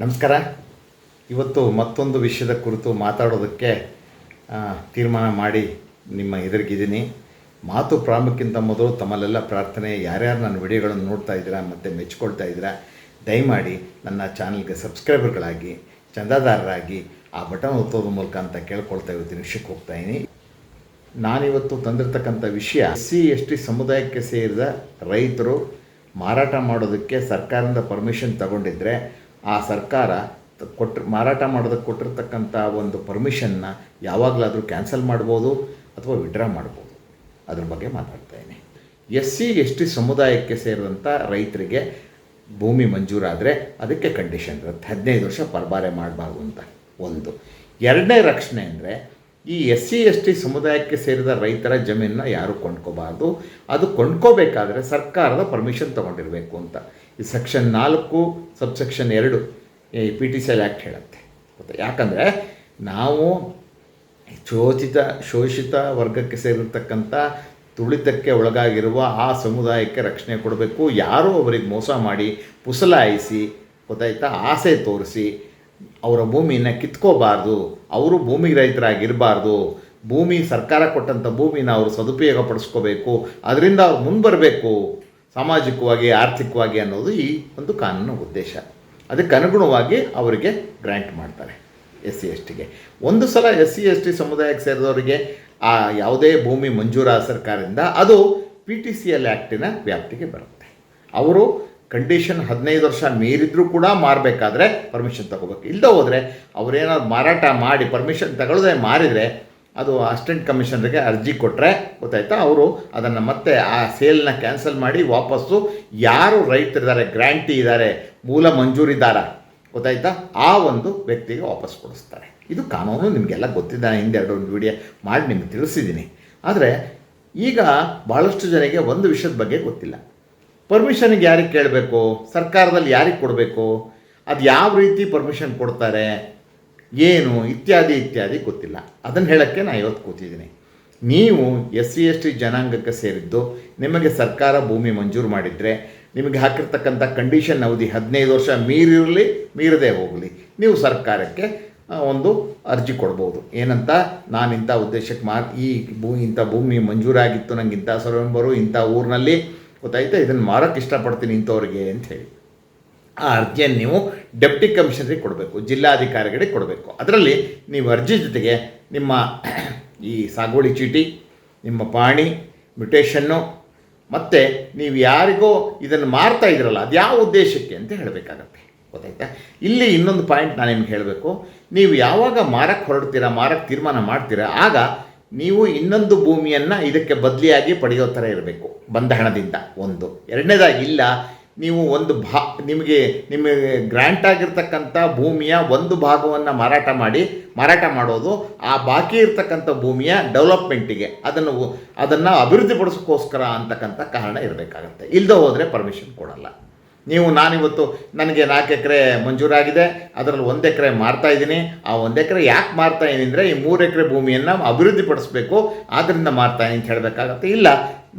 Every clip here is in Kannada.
ನಮಸ್ಕಾರ. ಇವತ್ತು ಮತ್ತೊಂದು ವಿಷಯದ ಕುರಿತು ಮಾತಾಡೋದಕ್ಕೆ ತೀರ್ಮಾನ ಮಾಡಿ ನಿಮ್ಮ ಎದುರಿಗಿದ್ದೀನಿ. ಮಾತು ಪ್ರಾರಂಭಕ್ಕಿಂತ ಮೊದಲು ತಮ್ಮಲ್ಲೆಲ್ಲ ಪ್ರಾರ್ಥನೆ, ಯಾರ್ಯಾರು ನನ್ನ ವಿಡಿಯೋಗಳನ್ನು ನೋಡ್ತಾ ಇದ್ದೀರಾ ಮತ್ತು ಮೆಚ್ಕೊಳ್ತಾ ಇದ್ದೀರಾ, ದಯಮಾಡಿ ನನ್ನ ಚಾನಲ್ಗೆ ಸಬ್ಸ್ಕ್ರೈಬರ್ಗಳಾಗಿ, ಚಂದಾದಾರರಾಗಿ ಆ ಬಟನ್ ಒತ್ತೋದ್ರ ಮೂಲಕ ಅಂತ ಕೇಳ್ಕೊಳ್ತಾ ಇರ್ತೀನಿ ವಿಷಯಕ್ಕೆ ಹೋಗ್ತಾ ಇದ್ದೀನಿ. ನಾನಿವತ್ತು ತಂದಿರತಕ್ಕಂಥ ವಿಷಯ ಸಿ ಎಸ್ ಟಿ ಸಮುದಾಯಕ್ಕೆ ಸೇರಿದ ರೈತರು ಮಾರಾಟ ಮಾಡೋದಕ್ಕೆ ಸರ್ಕಾರದಿಂದ ಪರ್ಮಿಷನ್ ತಗೊಂಡಿದ್ದರೆ ಆ ಸರ್ಕಾರ ಕೊಟ್ಟ ಮಾರಾಟ ಮಾಡೋದಕ್ಕೆ ಕೊಟ್ಟಿರ್ತಕ್ಕಂಥ ಒಂದು ಪರ್ಮಿಷನ್ನ ಯಾವಾಗಲಾದರೂ ಕ್ಯಾನ್ಸಲ್ ಮಾಡ್ಬೋದು ಅಥವಾ ವಿಡ್ರಾ ಮಾಡ್ಬೋದು. ಅದ್ರ ಬಗ್ಗೆ ಮಾತಾಡ್ತಾ ಇದ್ದೀನಿ. ಎಸ್ ಸಿ ಎಸ್ ಟಿ ಸಮುದಾಯಕ್ಕೆ ಸೇರಿದಂಥ ರೈತರಿಗೆ ಭೂಮಿ ಮಂಜೂರಾದರೆ ಅದಕ್ಕೆ ಕಂಡೀಷನ್ ಇರುತ್ತೆ. ಹದಿನೈದು ವರ್ಷ ಪರಬಾರೆ ಮಾಡಬಾರ್ದು ಅಂತ. ಒಂದು. ಎರಡನೇ ರಕ್ಷಣೆ ಅಂದರೆ ಈ ಎಸ್ ಸಿ ಎಸ್ ಟಿ ಸಮುದಾಯಕ್ಕೆ ಸೇರಿದ ರೈತರ ಜಮೀನನ್ನ ಯಾರು ಕೊಂಡ್ಕೋಬಾರ್ದು? ಅದು ಕೊಂಡ್ಕೋಬೇಕಾದ್ರೆ ಸರ್ಕಾರದ ಪರ್ಮಿಷನ್ ತೊಗೊಂಡಿರಬೇಕು ಅಂತ. ಈ ಸೆಕ್ಷನ್ ನಾಲ್ಕು ಸಬ್ಸೆಕ್ಷನ್ ಎರಡು ಈ P T C L act ಹೇಳುತ್ತೆ. ಯಾಕಂದರೆ ನಾವು ಶೋಷಿತ ಶೋಷಿತ ವರ್ಗಕ್ಕೆ ಸೇರಿರ್ತಕ್ಕಂಥ ತುಳಿತಕ್ಕೆ ಒಳಗಾಗಿರುವ ಆ ಸಮುದಾಯಕ್ಕೆ ರಕ್ಷಣೆ ಕೊಡಬೇಕು. ಯಾರೂ ಅವರಿಗೆ ಮೋಸ ಮಾಡಿ, ಪುಸಲಾಯಿಸಿ, ಗೊತ್ತಾಯ್ತಾ? ಆಸೆ ತೋರಿಸಿ ಅವರ ಭೂಮಿನ ಕಿತ್ಕೋಬಾರ್ದು, ಅವರು ಭೂಮಿ ರೈತರಾಗಿರಬಾರ್ದು, ಭೂಮಿ ಸರ್ಕಾರ ಕೊಟ್ಟಂಥ ಭೂಮಿನ ಅವರು ಸದುಪಯೋಗ ಪಡಿಸ್ಕೋಬೇಕು ಅದರಿಂದ ಅವ್ರು ಮುಂಬರಬೇಕು ಸಾಮಾಜಿಕವಾಗಿ, ಆರ್ಥಿಕವಾಗಿ ಅನ್ನೋದು ಈ ಒಂದು ಕಾನೂನು ಉದ್ದೇಶ. ಅದಕ್ಕೆ ಅನುಗುಣವಾಗಿ ಅವರಿಗೆ ಗ್ರ್ಯಾಂಟ್ ಮಾಡ್ತಾರೆ ಎಸ್ ಸಿ ಎಸ್ ಟಿಗೆ ಒಂದು ಸಲ ಎಸ್ ಸಿ ಎಸ್ ಟಿ ಸಮುದಾಯಕ್ಕೆ ಸೇರಿದವರಿಗೆ ಆ ಯಾವುದೇ ಭೂಮಿ ಮಂಜೂರಾದ ಸರ್ಕಾರದಿಂದ ಅದು ಪಿ ಟಿ ಸಿ ಎಲ್ ಆ್ಯಕ್ಟಿನ ವ್ಯಾಪ್ತಿಗೆ ಬರುತ್ತೆ. ಅವರು ಕಂಡೀಷನ್ ಹದಿನೈದು ವರ್ಷ ಮೀರಿದ್ರೂ ಕೂಡ ಮಾರಬೇಕಾದ್ರೆ ಪರ್ಮಿಷನ್ ತಗೋಬೇಕು. ಇಲ್ಲದೆ ಹೋದರೆ ಅವರೇನಾದ್ರು ಮಾರಾಟ ಮಾಡಿ ಪರ್ಮಿಷನ್ ತಗೊಳ್ಳದೆ ಮಾರಿದರೆ ಅದು ಅಸಿಸ್ಟೆಂಟ್ ಕಮಿಷನರ್ಗೆ ಅರ್ಜಿ ಕೊಟ್ಟರೆ ಗೊತ್ತಾಯ್ತಾ? ಅವರು ಅದನ್ನು ಮತ್ತೆ ಆ ಸೇಲ್ನ ಕ್ಯಾನ್ಸಲ್ ಮಾಡಿ ವಾಪಸ್ಸು ಯಾರು ರೈತರಿದ್ದಾರೆ ಗ್ರ್ಯಾಂಟಿ ಇದ್ದಾರೆ, ಮೂಲ ಮಂಜೂರಿದಾರ ಗೊತ್ತಾಯ್ತಾ? ಆ ಒಂದು ವ್ಯಕ್ತಿಗೆ ವಾಪಸ್ ಕೊಡಿಸ್ತಾರೆ. ಇದು ಕಾನೂನು ನಿಮಗೆಲ್ಲ ಗೊತ್ತಿದೆ. ಹಿಂದೆ ಎರಡು ವಿಡಿಯೋ ಮಾಡಿ ನಿಮ್ಗೆ ತಿಳಿಸಿದ್ದೀನಿ. ಆದರೆ ಈಗ ಭಾಳಷ್ಟು ಜನರಿಗೆ ಒಂದು ವಿಷಯದ ಬಗ್ಗೆ ಗೊತ್ತಿಲ್ಲ. ಪರ್ಮಿಷನ್ಗೆ ಯಾರಿಗೆ ಕೇಳಬೇಕು? ಸರ್ಕಾರದಲ್ಲಿ ಯಾರಿಗೆ ಕೊಡಬೇಕು? ಅದು ಯಾವ ರೀತಿ ಪರ್ಮಿಷನ್ ಕೊಡ್ತಾರೆ? ಏನು? ಇತ್ಯಾದಿ ಇತ್ಯಾದಿ ಗೊತ್ತಿಲ್ಲ. ಅದನ್ನು ಹೇಳೋಕ್ಕೆ ನಾನು ಇವತ್ತು ಕೂತಿದ್ದೀನಿ. ನೀವು ಎಸ್ ಸಿ, ಎಸ್ ಟಿ ಜನಾಂಗಕ್ಕೆ ಸೇರಿದ್ದು, ನಿಮಗೆ ಸರ್ಕಾರ ಭೂಮಿ ಮಂಜೂರು ಮಾಡಿದರೆ, ನಿಮಗೆ ಹಾಕಿರ್ತಕ್ಕಂಥ ಕಂಡೀಷನ್ ಅವಧಿ ಹದಿನೈದು ವರ್ಷ ಮೀರಿರಲಿ, ಮೀರದೇ ಹೋಗಲಿ. ನೀವು ಸರ್ಕಾರಕ್ಕೆ ಒಂದು ಅರ್ಜಿ ಕೊಡ್ಬೋದು. ಏನಂತ? ನಾನು ಇಂಥ ಉದ್ದೇಶಕ್ಕೆ ಮಾ ಈ ಭೂ, ಇಂಥ ಭೂಮಿ ಮಂಜೂರಾಗಿತ್ತು ನನಗೆ ಇಂಥ ಸರ್ವೆಂಬರು ಇಂಥ ಊರಿನಲ್ಲಿ ಗೊತ್ತಾಯ್ತಾ? ಇದನ್ನು ಮಾರೋಕ್ಕೆ ಇಷ್ಟಪಡ್ತೀನಿ ಇಂಥವ್ರಿಗೆ ಅಂತ ಹೇಳಿ. ಆ ಅರ್ಜಿಯನ್ನು ನೀವು ಡೆಪ್ಟಿ ಕಮಿಷನರಿಗೆ ಕೊಡಬೇಕು, ಜಿಲ್ಲಾಧಿಕಾರಿಗಳಿಗೆ ಕೊಡಬೇಕು. ಅದರಲ್ಲಿ ನೀವು ಅರ್ಜಿ ಜೊತೆಗೆ ನಿಮ್ಮ ಈ ಸಾಗುವಳಿ ಚೀಟಿ, ನಿಮ್ಮ ಪಾಣಿ, ಮ್ಯುಟೇಷನ್ನು, ಮತ್ತು ನೀವು ಯಾರಿಗೋ ಇದನ್ನು ಮಾರ್ತಾ ಇದ್ರಲ್ಲ, ಅದು ಯಾವ ಉದ್ದೇಶಕ್ಕೆ ಅಂತ ಹೇಳಬೇಕಾಗತ್ತೆ. ಗೊತ್ತಾಯ್ತಾ? ಇಲ್ಲಿ ಇನ್ನೊಂದು ಪಾಯಿಂಟ್ ನಾನು ನಿಮ್ಗೆ ಹೇಳಬೇಕು. ನೀವು ಯಾವಾಗ ಮಾರಕ್ಕೆ ಹೊರಡ್ತೀರಾ ಮಾರಕ್ಕೆ ತೀರ್ಮಾನ ಮಾಡ್ತೀರಾ, ಆಗ ನೀವು ಇನ್ನೊಂದು ಭೂಮಿಯನ್ನು ಇದಕ್ಕೆ ಬದಲಿಯಾಗಿ ಪಡೆಯೋ ಥರ ಇರಬೇಕು ಬಂದ ಹಣದಿಂದ ಒಂದು. ಎರಡನೇದಾಗಿ ಇಲ್ಲ, ನೀವು ಒಂದು ಭಾ, ನಿಮಗೆ ನಿಮಗೆ ಗ್ರ್ಯಾಂಟ್ ಆಗಿರ್ತಕ್ಕಂಥ ಭೂಮಿಯ ಒಂದು ಭಾಗವನ್ನು ಮಾರಾಟ ಮಾಡಿ, ಮಾರಾಟ ಮಾಡೋದು, ಆ ಬಾಕಿ ಇರ್ತಕ್ಕಂಥ ಭೂಮಿಯ ಡೆವಲಪ್ಮೆಂಟಿಗೆ ಅದನ್ನು ಅದನ್ನು ಅಭಿವೃದ್ಧಿಪಡಿಸೋಕ್ಕೋಸ್ಕರ ಅಂತಕ್ಕಂಥ ಕಾರಣ ಇರಬೇಕಾಗತ್ತೆ. ಇಲ್ಲದೆ ಹೋದರೆ ಪರ್ಮಿಷನ್ ಕೊಡಲ್ಲ. ನೀವು ನಾನಿವತ್ತು ನನಗೆ ನಾಲ್ಕು ಎಕರೆ ಮಂಜೂರಾಗಿದೆ, ಅದರಲ್ಲಿ ಒಂದು ಎಕರೆ ಮಾರ್ತಾ ಇದ್ದೀನಿ. ಆ ಒಂದು ಎಕರೆ ಯಾಕೆ ಮಾರ್ತಾ ಇದ್ದೀನಿ ಅಂದರೆ ಈ ಮೂರು ಎಕರೆ ಭೂಮಿಯನ್ನು ಅಭಿವೃದ್ಧಿಪಡಿಸ್ಬೇಕು ಆದ್ದರಿಂದ ಮಾರ್ತಾ ಇದ್ದೀನಿ ಅಂತ ಹೇಳಬೇಕಾಗತ್ತೆ. ಇಲ್ಲ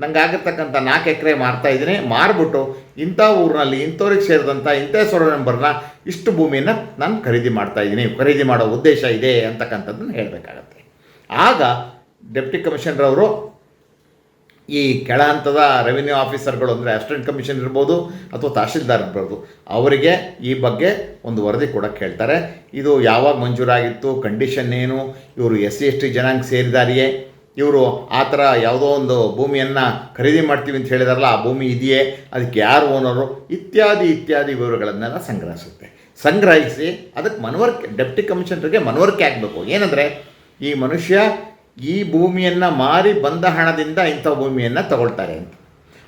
ನನಗೆ ಆಗಿರ್ತಕ್ಕಂಥ ನಾಲ್ಕು ಎಕರೆ ಮಾರ್ತಾ ಇದ್ದೀನಿ, ಮಾರ್ಬಿಟ್ಟು ಇಂಥ ಊರಿನಲ್ಲಿ, ಇಂಥವ್ರಿಗೆ ಸೇರಿದಂಥ ಇಂಥ ಸೊರ ನಂಬರ್ನ ಇಷ್ಟು ಭೂಮಿಯನ್ನು ನಾನು ಖರೀದಿ ಮಾಡ್ತಾ ಇದ್ದೀನಿ. ಖರೀದಿ ಮಾಡೋ ಉದ್ದೇಶ ಇದೆ ಅಂತಕ್ಕಂಥದ್ದನ್ನು ಹೇಳಬೇಕಾಗತ್ತೆ. ಆಗ ಡೆಪ್ಟಿ ಕಮಿಷನರ್ ಅವರು ಈ ಕೆಳ ಹಂತದ ರೆವಿನ್ಯೂ ಆಫೀಸರ್ಗಳು ಅಂದರೆ ಅಸಿಸ್ಟೆಂಟ್ ಕಮಿಷನ್ ಇರ್ಬೋದು ಅಥವಾ ತಹಶೀಲ್ದಾರ್ ಇರ್ಬೋದು, ಅವರಿಗೆ ಈ ಬಗ್ಗೆ ಒಂದು ವರದಿ ಕೂಡ ಹೇಳ್ತಾರೆ ಇದು ಯಾವಾಗ ಮಂಜೂರಾಗಿತ್ತು ಕಂಡೀಷನ್ ಏನು, ಇವರು ಎಸ್ ಸಿ, ಎಸ್ ಟಿ ಜನಾಂಗ ಸೇರಿದಾರಿಯೇ, ಇವರು ಆ ಥರ ಯಾವುದೋ ಒಂದು ಭೂಮಿಯನ್ನು ಖರೀದಿ ಮಾಡ್ತೀವಿ ಅಂತ ಹೇಳಿದಾರಲ್ಲ, ಆ ಭೂಮಿ ಇದೆಯೇ, ಅದಕ್ಕೆ ಯಾರು ಓನರು ಇತ್ಯಾದಿ ಇತ್ಯಾದಿ ವಿವರಗಳನ್ನೆಲ್ಲ ಸಂಗ್ರಹಿಸುತ್ತೆ. ಸಂಗ್ರಹಿಸಿ ಅದಕ್ಕೆ ಮನವರಿಕೆ ಡೆಪ್ಟಿ ಕಮಿಷನರ್ಗೆ ಮನವರಿಕೆ ಆಗಬೇಕು. ಏನಂದರೆ, ಈ ಮನುಷ್ಯ ಈ ಭೂಮಿಯನ್ನು ಮಾರಿ ಬಂದ ಹಣದಿಂದ ಇಂಥ ಭೂಮಿಯನ್ನು ತಗೊಳ್ತಾರೆ ಅಂತ.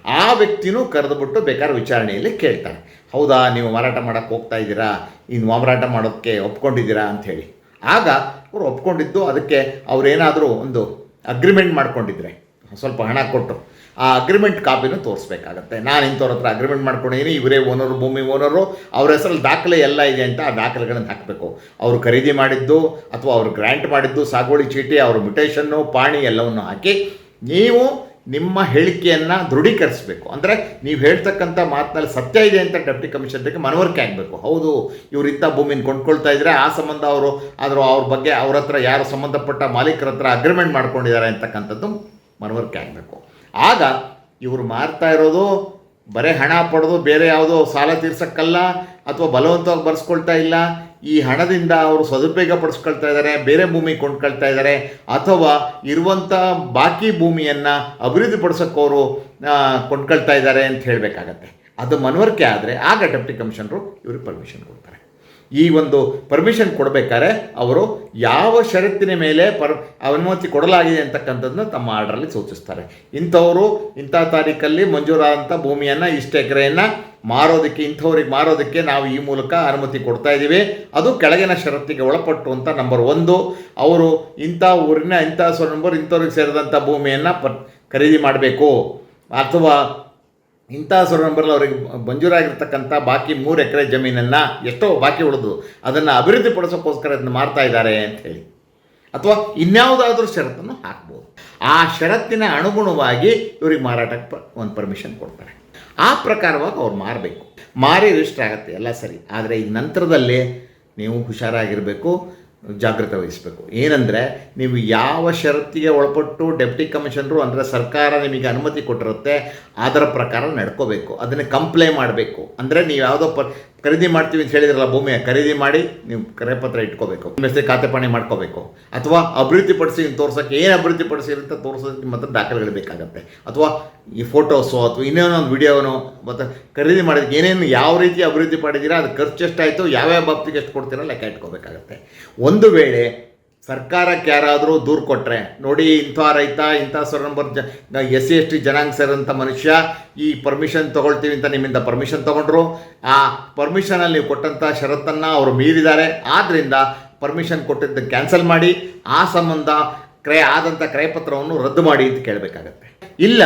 ಆ ವ್ಯಕ್ತಿನೂ ಕರೆದುಬಿಟ್ಟು ಬೇಕಾದ್ರೆ ವಿಚಾರಣೆಯಲ್ಲಿ ಕೇಳ್ತಾರೆ. ಹೌದಾ, ನೀವು ಮಾರಾಟ ಮಾಡೋಕ್ಕೆ ಹೋಗ್ತಾ ಇದ್ದೀರಾ? ಇನ್ನು ಮಾರಾಟ ಮಾಡೋಕ್ಕೆ ಒಪ್ಕೊಂಡಿದ್ದೀರಾ ಅಂಥೇಳಿ ಆಗ ಅವರು ಒಪ್ಕೊಂಡಿದ್ದು ಅದಕ್ಕೆ ಅವರೇನಾದರೂ ಒಂದು ಅಗ್ರಿಮೆಂಟ್ ಮಾಡ್ಕೊಂಡಿದ್ರೆ. ಸ್ವಲ್ಪ ಹಣ ಕೊಟ್ಟು. ಆ ಅಗ್ರಿಮೆಂಟ್ ಕಾಪಿನ ತೋರಿಸ್ಬೇಕಾಗತ್ತೆ. ನಾನು ಇಂಥವ್ರ ಹತ್ರ ಅಗ್ರಿಮೆಂಟ್ ಮಾಡ್ಕೊಂಡಿದ್ದೀನಿ ಇವರೇ ಓನರು ಭೂಮಿ ಓನರು ಅವ್ರ ಹೆಸರಲ್ಲಿ ದಾಖಲೆ ಎಲ್ಲ ಇದೆ ಅಂತ ಆ ದಾಖಲೆಗಳನ್ನು ಹಾಕಬೇಕು. ಅವರು ಖರೀದಿ ಮಾಡಿದ್ದು ಅಥವಾ ಅವರು ಗ್ರ್ಯಾಂಟ್ ಮಾಡಿದ್ದು, ಸಾಗುವಳಿ ಚೀಟಿ, ಅವ್ರ ಮ್ಯುಟೇಷನ್ನು ಪಾಣಿ ಎಲ್ಲವನ್ನು ಹಾಕಿ ನೀವು ನಿಮ್ಮ ಹೇಳಿಕೆಯನ್ನು ದೃಢೀಕರಿಸಬೇಕು. ಅಂದರೆ ನೀವು ಹೇಳ್ತಕ್ಕಂಥ ಮಾತಿನಲ್ಲಿ ಸತ್ಯ ಇದೆ ಅಂತ ಡೆಪ್ಟಿ ಕಮಿಷನರ್ಗೆ ಮನವರಿಕೆ ಆಗಬೇಕು. ಹೌದು, ಇವರು ಇಂಥ ಭೂಮಿನ ಕೊಂಡ್ಕೊಳ್ತಾ ಇದ್ದರೆ ಆ ಸಂಬಂಧ ಅವರು, ಆದರೂ ಅವ್ರ ಬಗ್ಗೆ ಅವ್ರ ಹತ್ರ ಯಾರು ಸಂಬಂಧಪಟ್ಟ ಮಾಲೀಕರ ಹತ್ರ ಅಗ್ರಿಮೆಂಟ್ ಮಾಡ್ಕೊಂಡಿದ್ದಾರೆ ಅಂತಕ್ಕಂಥದ್ದು ಮನವರಿಕೆ ಆಗಬೇಕು. ಆಗ ಇವರು ಮಾರ್ತಾ ಇರೋದು ಬರೀ ಹಣ ಪಡೆದು ಬೇರೆ ಯಾವುದೋ ಸಾಲ ತೀರ್ಸಕ್ಕಲ್ಲ ಅಥವಾ ಬಲವಂತವಾಗಿ ಬರ್ಸ್ಕೊಳ್ತಾ ಇಲ್ಲ. ಈ ಹಣದಿಂದ ಅವರು ಸದುಪಯೋಗ ಪಡಿಸ್ಕೊಳ್ತಾ ಇದ್ದಾರೆ, ಬೇರೆ ಭೂಮಿ ಕೊಂಡ್ಕೊಳ್ತಾ ಇದ್ದಾರೆ, ಅಥವಾ ಇರುವಂಥ ಬಾಕಿ ಭೂಮಿಯನ್ನು ಅಭಿವೃದ್ಧಿಪಡಿಸೋಕ್ಕವರು ಕೊಂಡ್ಕೊಳ್ತಾ ಇದ್ದಾರೆ ಅಂತ ಹೇಳಬೇಕಾಗತ್ತೆ. ಅದು ಮನವರಿಕೆ ಆದರೆ ಆಗ ಡೆಪ್ಟಿ ಕಮಿಷನರು ಇವ್ರಿಗೆ ಪರ್ಮಿಷನ್ ಕೊಡ್ತಾರೆ. ಈ ಒಂದು ಪರ್ಮಿಷನ್ ಕೊಡಬೇಕಾದ್ರೆ ಅವರು ಯಾವ ಷರತ್ತಿನ ಮೇಲೆ ಪರ್, ಅನುಮತಿ ಕೊಡಲಾಗಿದೆ ಅಂತಕ್ಕಂಥದ್ದನ್ನ ತಮ್ಮ ಆರ್ಡ್ರಲ್ಲಿ ಸೂಚಿಸ್ತಾರೆ. ಇಂಥವರು ಇಂಥ ತಾರೀಕಲ್ಲಿ ಮಂಜೂರಾದಂಥ ಭೂಮಿಯನ್ನು, ಇಷ್ಟು ಎಕರೆಯನ್ನು ಮಾರೋದಕ್ಕೆ, ಇಂಥವ್ರಿಗೆ ಮಾರೋದಕ್ಕೆ ನಾವು ಈ ಮೂಲಕ ಅನುಮತಿ ಕೊಡ್ತಾ ಇದ್ದೀವಿ. ಅದು ಕೆಳಗಿನ ಷರತ್ತಿಗೆ ಒಳಪಟ್ಟು ಅಂತ ನಂಬರ್ ಒಂದು. ಅವರು ಇಂಥ ಊರಿನ, ಇಂಥ ಸೊ ನಂಬರ್ ಇಂಥವ್ರಿಗೆ ಸೇರಿದಂಥ ಭೂಮಿಯನ್ನು ಪ ಖರೀದಿ ಮಾಡಬೇಕು. ಅಥವಾ ಇಂಥ ನಂಬರಲ್ಲಿ ಅವರಿಗೆ ಮಂಜೂರಾಗಿರ್ತಕ್ಕಂಥ ಬಾಕಿ ಮೂರು ಎಕರೆ ಜಮೀನನ್ನು ಎಷ್ಟೋ ಬಾಕಿ ಉಳಿದು ಅದನ್ನು ಅಭಿವೃದ್ಧಿಪಡಿಸೋಕ್ಕೋಸ್ಕರ ಅದನ್ನು ಮಾಡ್ತಾ ಇದ್ದಾರೆ ಅಂತ ಹೇಳಿ. ಅಥವಾ ಇನ್ಯಾವುದಾದ್ರೂ ಷರತ್ತನ್ನು ಹಾಕ್ಬೋದು. ಆ ಷರತ್ತಿನ ಅನುಗುಣವಾಗಿ ಇವ್ರಿಗೆ ಮಾರಾಟಕ್ಕೆ ಒಂದು ಪರ್ಮಿಷನ್ ಕೊಡ್ತಾರೆ. ಆ ಪ್ರಕಾರವಾಗಿ ಅವ್ರು ಮಾರಬೇಕು. ಮಾರಿ ರಿಜಿಸ್ಟರ್ ಆಗುತ್ತೆ, ಎಲ್ಲ ಸರಿ. ಆದರೆ ಈ ನಂತರದಲ್ಲಿ ನೀವು ಹುಷಾರಾಗಿರಬೇಕು. ಜಾಗ್ರತೆ ವಹಿಸಬೇಕು. ಏನಂದರೆ, ನೀವು ಯಾವ ಷರತ್ತಿಗೆ ಒಳಪಟ್ಟು ಡೆಪ್ಟಿ ಕಮಿಷನರು ಅಂದರೆ ಸರ್ಕಾರ ನಿಮಗೆ ಅನುಮತಿ ಕೊಟ್ಟಿರುತ್ತೆ, ಅದರ ಪ್ರಕಾರ ನಡ್ಕೋಬೇಕು. ಅದನ್ನು ಕಂಪ್ಲೇ ಮಾಡಬೇಕು. ಅಂದರೆ ನೀವು ಯಾವುದೋ ಪ ಖರೀದಿ ಮಾಡ್ತೀವಿ ಅಂತ ಹೇಳಿದ್ರಲ್ಲ ಭೂಮಿಯ, ಖರೀದಿ ಮಾಡಿ ನೀವು ಕರೆಪತ್ರ ಇಟ್ಕೋಬೇಕು. ನಿಮ್ಮ ಹೆಸರು ಖಾತೆ ಪಾಣಿ ಮಾಡ್ಕೋಬೇಕು. ಅಥವಾ ಅಭಿವೃದ್ಧಿಪಡಿಸಿ ತೋರ್ಸೋಕ್ಕೆ, ಏನು ಅಭಿವೃದ್ಧಿಪಡಿಸಿ ಅಂತ ತೋರ್ಸೋದಕ್ಕೆ ನಿಮ್ಮ ಹತ್ರ ದಾಖಲೆಗಳು ಬೇಕಾಗುತ್ತೆ. ಅಥವಾ ಈ ಫೋಟೋಸು ಅಥವಾ ಇನ್ನೇನೋ ಒಂದು ವಿಡಿಯೋನೋ, ಮತ್ತು ಖರೀದಿ ಮಾಡಿದಕ್ಕೆ ಏನೇನು ಯಾವ ರೀತಿ ಅಭಿವೃದ್ಧಿ ಮಾಡಿದ್ದೀರಾ ಅದು ಖರ್ಚು ಎಷ್ಟಾಯಿತು, ಯಾವ್ಯಾವ ಬಾಬ್ತಿಗೆ ಎಷ್ಟು ಕೊಡ್ತೀರಾ ಲೆಕ್ಕ ಇಟ್ಕೋಬೇಕಾಗತ್ತೆ. ಒಂದು ವೇಳೆ ಸರ್ಕಾರಕ್ಕೆ ಯಾರಾದರೂ ದೂರು ಕೊಟ್ಟರೆ ನೋಡಿ ಇಂಥ ರೈತ, ಇಂಥ ಸರ್ ನಂಬರ್ ಜ ಎಸ್ ಸಿ, ಎಸ್ ಟಿ ಜನಾಂಗ ಸೇರಿದಂಥ ಮನುಷ್ಯ, ಈ ಪರ್ಮಿಷನ್ ತೊಗೊಳ್ತೀವಿ ಅಂತ ನಿಮ್ಮಿಂದ ಪರ್ಮಿಷನ್ ತೊಗೊಂಡ್ರು, ಆ ಪರ್ಮಿಷನಲ್ಲಿ ನೀವು ಕೊಟ್ಟಂಥ ಷರತ್ತನ್ನು ಅವರು ಮೀರಿದ್ದಾರೆ. ಆದ್ದರಿಂದ ಪರ್ಮಿಷನ್ ಕೊಟ್ಟಿದ್ದ ಕ್ಯಾನ್ಸಲ್ ಮಾಡಿ, ಆ ಸಂಬಂಧ ಕ್ರಯ ಆದಂಥ ಕ್ರಯಪತ್ರವನ್ನು ರದ್ದು ಮಾಡಿ ಅಂತ ಕೇಳಬೇಕಾಗತ್ತೆ. ಇಲ್ಲ,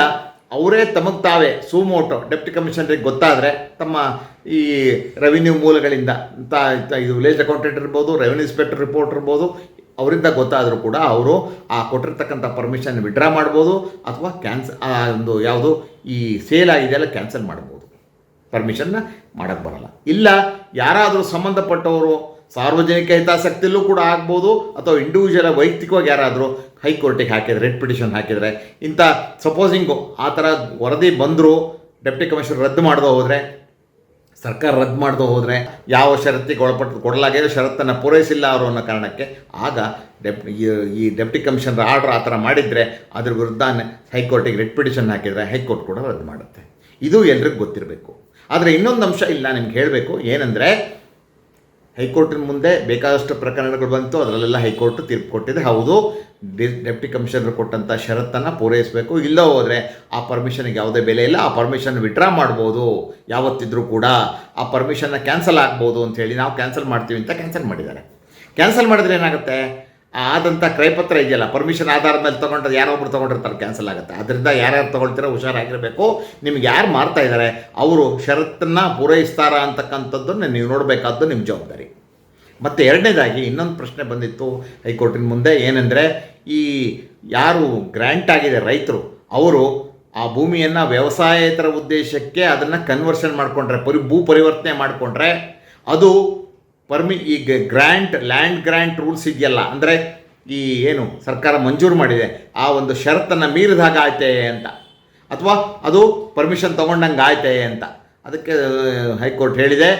ಅವರೇ ತಮಗೆ ತಾವೇ ಸುಮೋಟೋ, ಡೆಪ್ಟಿ ಕಮಿಷನರಿಗೆ ಗೊತ್ತಾದರೆ ತಮ್ಮ ಈ ರೆವಿನ್ಯೂ ಮೂಲಗಳಿಂದ ಅಂತ ಇದು ವಿಲೇಜ್ ಅಕೌಂಟೆಂಟ್ ಇರ್ಬೋದು ರೆವಿನ್ಯೂ ಇನ್ಸ್ಪೆಕ್ಟರ್ ರಿಪೋರ್ಟ್ ಇರ್ಬೋದು ಅವರಿಂದ ಗೊತ್ತಾದರೂ ಕೂಡ ಅವರು ಆ ಕೊಟ್ಟಿರ್ತಕ್ಕಂಥ ಪರ್ಮಿಷನ್ ವಿಡ್ರಾ ಮಾಡ್ಬೋದು ಅಥವಾ ಕ್ಯಾನ್ಸ ಆ ಒಂದು ಯಾವುದು ಈ ಸೇಲ್ ಆಗಿದೆಯಲ್ಲ ಕ್ಯಾನ್ಸಲ್ ಮಾಡ್ಬೋದು. ಪರ್ಮಿಷನ್ನ ಮಾಡೋಕ್ಕೆ ಬರಲ್ಲ. ಇಲ್ಲ, ಯಾರಾದರೂ ಸಂಬಂಧಪಟ್ಟವರು ಸಾರ್ವಜನಿಕ ಹಿತಾಸಕ್ತಿಯಲ್ಲೂ ಕೂಡ ಆಗ್ಬೋದು ಅಥವಾ ಇಂಡಿವಿಜುವಲ್ ವೈಯಕ್ತಿಕವಾಗಿ ಯಾರಾದರೂ ಹೈಕೋರ್ಟಿಗೆ ಹಾಕಿದರೆ ರೆಡ್ ಪಿಟಿಷನ್ ಹಾಕಿದರೆ, ಇಂಥ ಸಪೋಸಿಂಗು ಆ ಥರ ವರದಿ ಬಂದರೂ ಡೆಪ್ಟಿ ಕಮಿಷನರ್ ರದ್ದು ಮಾಡ್ದೋ ಹೋದರೆ ಸರ್ಕಾರ ರದ್ದು ಮಾಡದೆ ಹೋದರೆ ಯಾವ ಷರತ್ತಿಗೆ ಒಳಪಟ್ಟು ಕೊಡಲಾಗಿದೆ ಷರತ್ತನ್ನು ಪೂರೈಸಿಲ್ಲ ಅವರು ಅನ್ನೋ ಕಾರಣಕ್ಕೆ ಆಗ ಡೆಪ್, ಈ- ಈ ಡೆಪ್ಟಿ ಕಮಿಷನರ್ ಆರ್ಡರ್ ಆ ಥರ ಮಾಡಿದರೆ ಅದ್ರ ವಿರುದ್ಧ ಹೈಕೋರ್ಟಿಗೆ ರೆಡ್ ಪಿಟಿಷನ್ ಹಾಕಿದರೆ ಹೈಕೋರ್ಟ್ ಕೂಡ ರದ್ದು ಮಾಡುತ್ತೆ. ಇದು ಎಲ್ರಿಗೂ ಗೊತ್ತಿರಬೇಕು. ಆದರೆ ಇನ್ನೊಂದು ಅಂಶ ಇಲ್ಲ, ನಿಮ್ಗೆ ಹೇಳಬೇಕು. ಏನಂದರೆ ಹೈಕೋರ್ಟಿನ ಮುಂದೆ ಬೇಕಾದಷ್ಟು ಪ್ರಕರಣಗಳು ಬಂತು, ಅದರಲ್ಲೆಲ್ಲ ಹೈಕೋರ್ಟ್ ತೀರ್ಪು ಕೊಟ್ಟಿದೆ. ಹೌದು ಡೆಪ್ಟಿ ಕಮಿಷನರ್ ಕೊಟ್ಟಂಥ ಷರತ್ತನ್ನು ಪೂರೈಸಬೇಕು. ಇಲ್ಲ ಹೋದರೆ ಆ ಪರ್ಮಿಷನ್ಗೆ ಯಾವುದೇ ಬೆಲೆ ಇಲ್ಲ. ಆ ಪರ್ಮಿಷನ್ ವಿಡ್ರಾ ಮಾಡ್ಬೋದು. ಯಾವತ್ತಿದ್ರೂ ಕೂಡ ಆ ಪರ್ಮಿಷನ್ನ ಕ್ಯಾನ್ಸಲ್ ಆಗ್ಬೋದು ಹೇಳಿ ನಾವು ಕ್ಯಾನ್ಸಲ್ ಮಾಡ್ತೀವಿ ಅಂತ ಕ್ಯಾನ್ಸಲ್ ಮಾಡಿದ್ದಾರೆ. ಕ್ಯಾನ್ಸಲ್ ಮಾಡಿದ್ರೆ ಏನಾಗುತ್ತೆ? ಆದಂಥ ಕ್ರಯಪತ್ರ ಇದೆಯಲ್ಲ ಪರ್ಮಿಷನ್ ಆಧಾರದ ಮೇಲೆ ತೊಗೊಂಡ್ರೆ ಯಾರೋ ಒಬ್ರು ತೊಗೊಂಡಿರ್ತಾರೆ ಕ್ಯಾನ್ಸಲ್ ಆಗುತ್ತೆ. ಅದರಿಂದ ಯಾರ್ಯಾರು ತೊಗೊಳ್ತೀರೋ ಹುಷಾರಾಗಿರಬೇಕು. ನಿಮ್ಗೆ ಯಾರು ಮಾರ್ತಾ ಇದ್ದಾರೆ, ಅವರು ಷರತ್ತನ್ನು ಪೂರೈಸ್ತಾರ ಅಂತಕ್ಕಂಥದ್ದನ್ನು ನೀವು ನೋಡಬೇಕಾದ್ದು ನಿಮ್ಮ ಜವಾಬ್ದಾರಿ. ಮತ್ತು ಎರಡನೇದಾಗಿ ಇನ್ನೊಂದು ಪ್ರಶ್ನೆ ಬಂದಿತ್ತು ಹೈಕೋರ್ಟಿನ ಮುಂದೆ, ಏನೆಂದರೆ ಈ ಯಾರು ಗ್ರ್ಯಾಂಟ್ ಆಗಿದೆ ರೈತರು, ಅವರು ಆ ಭೂಮಿಯನ್ನು ವ್ಯವಸಾಯೇತರ ಉದ್ದೇಶಕ್ಕೆ ಅದನ್ನು ಕನ್ವರ್ಷನ್ ಮಾಡಿಕೊಂಡ್ರೆ, ಪರಿ, ಭೂ ಪರಿವರ್ತನೆ ಮಾಡಿಕೊಂಡ್ರೆ ಅದು ಪರ್ಮಿ ಈ ಗ್ರ್ಯಾಂಟ್, ಲ್ಯಾಂಡ್ ಗ್ರ್ಯಾಂಟ್ ರೂಲ್ಸ್ ಇದೆಯಲ್ಲ, ಅಂದರೆ ಈ ಏನು ಸರ್ಕಾರ ಮಂಜೂರು ಮಾಡಿದೆ, ಆ ಒಂದು ಷರತ್ತನ್ನು ಮೀರಿದಾಗ ಆಯ್ತೆ ಅಂತ. ಅಥವಾ ಅದು ಪರ್ಮಿಷನ್ ತೊಗೊಂಡಂಗೆ ಆಯ್ತೆ ಅಂತ. ಅದಕ್ಕೆ ಹೈಕೋರ್ಟ್ ಹೇಳಿದೆ,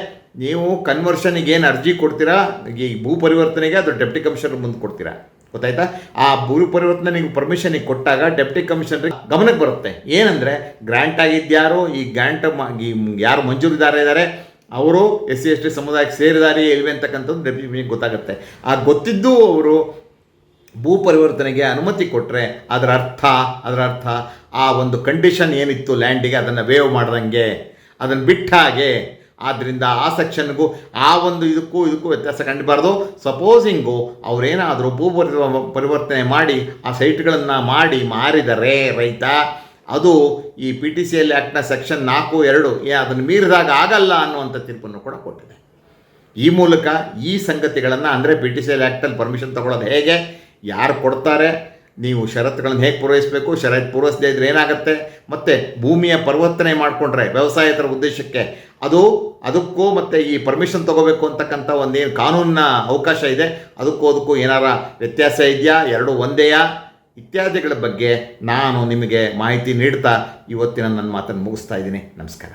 ನೀವು ಕನ್ವರ್ಷನಿಗೆ ಏನು ಅರ್ಜಿ ಕೊಡ್ತೀರಾ, ಈ ಭೂ ಪರಿವರ್ತನೆಗೆ ಅದು ಡೆಪ್ಟಿ ಕಮಿಷನರ್ ಮುಂದೆ ಕೊಡ್ತೀರಾ. ಗೊತ್ತಾಯ್ತಾ? ಆ ಭೂ ಪರಿವರ್ತನೆ ನೀವು ಪರ್ಮಿಷನಿಗೆ ಕೊಟ್ಟಾಗ ಡೆಪ್ಟಿ ಕಮಿಷನರ್ ಗಮನಕ್ಕೆ ಬರುತ್ತೆ. ಏನಂದರೆ, ಗ್ರ್ಯಾಂಟ್ ಆಗಿದ್ಯಾರು ಈ ಗ್ರ್ಯಾಂಟ್ ಈ ಯಾರು ಮಂಜೂರಿದಾರ ಇದ್ದಾರೆ ಅವರು ಎಸ್ ಸಿ ಎಸ್ ಟಿ ಸಮುದಾಯಕ್ಕೆ ಸೇರಿದಾರೆ ಇಲ್ವೇ ಅಂತಕ್ಕಂಥದ್ದು ಡೆಪ್ಯೂಟಿ ಗೊತ್ತಾಗುತ್ತೆ. ಆ ಗೊತ್ತಿದ್ದು ಅವರು ಭೂ ಪರಿವರ್ತನೆಗೆ ಅನುಮತಿ ಕೊಟ್ಟರೆ ಅದರ ಅರ್ಥ ಅದರ ಅರ್ಥ ಆ ಒಂದು ಕಂಡೀಷನ್ ಏನಿತ್ತು ಲ್ಯಾಂಡಿಗೆ ಅದನ್ನು ವೇವ್ ಮಾಡ್ದಂಗೆ, ಅದನ್ನು ಬಿಟ್ಟ ಹಾಗೆ ಆದ್ದರಿಂದ ಆ ಸೆಕ್ಷನ್ಗೂ ಆ ಒಂದು ಇದಕ್ಕೂ ಇದಕ್ಕೂ ವ್ಯತ್ಯಾಸ ಕಂಡುಬಾರ್ದು. ಸಪೋಸಿಂಗು ಅವರೇನಾದರೂ ಭೂ ಪರಿವರ್ತನೆ ಮಾಡಿ ಆ ಸೈಟ್ಗಳನ್ನು ಮಾಡಿ ಮಾರಿದರೆ ರೈತ ಅದು ಈ ಪಿ ಟಿ ಸಿ ಎಲ್ ಆ್ಯಕ್ಟ್ನ ಸೆಕ್ಷನ್ ನಾಲ್ಕು, ಎರಡು, ಏ, ಅದನ್ನು ಮೀರಿದಾಗ ಆಗಲ್ಲ ಅನ್ನುವಂಥ ತೀರ್ಪನ್ನು ಕೂಡ ಕೊಟ್ಟಿದೆ. ಈ ಮೂಲಕ ಈ ಸಂಗತಿಗಳನ್ನು ಅಂದರೆ ಪಿ ಟಿ ಸಿ ಎಲ್ ಆ್ಯಕ್ಟಲ್ಲಿ ಪರ್ಮಿಷನ್ ತಗೊಳ್ಳೋದು ಹೇಗೆ? ಯಾರು ಕೊಡ್ತಾರೆ? ನೀವು ಷರತ್ತುಗಳನ್ನು ಹೇಗೆ ಪೂರೈಸಬೇಕು? ಷರತ್ತು ಪೂರೈಸದೇ ಇದ್ರೆ ಏನಾಗುತ್ತೆ? ಮತ್ತು ಭೂಮಿಯ ಪರಿವರ್ತನೆ ಮಾಡಿಕೊಂಡ್ರೆ ವ್ಯವಸಾಯದರ ಉದ್ದೇಶಕ್ಕೆ ಅದು, ಅದಕ್ಕೂ ಮತ್ತು ಈ ಪರ್ಮಿಷನ್ ತೊಗೋಬೇಕು ಅಂತಕ್ಕಂಥ ಒಂದೇನು ಕಾನೂನಿನ ಅವಕಾಶ ಇದೆ. ಅದಕ್ಕೂ ಅದಕ್ಕೂ ಏನಾರ ವ್ಯತ್ಯಾಸ ಇದೆಯಾ? ಎರಡು ಒಂದೇಯಾ? ಇತ್ಯಾದಿಗಳ ಬಗ್ಗೆ ನಾನು ನಿಮಗೆ ಮಾಹಿತಿ ನೀಡ್ತಾ ಇವತ್ತಿನ ನನ್ನ ಮಾತನ್ನು ಮುಗಿಸ್ತಾ ಇದ್ದೀನಿ. ನಮಸ್ಕಾರ.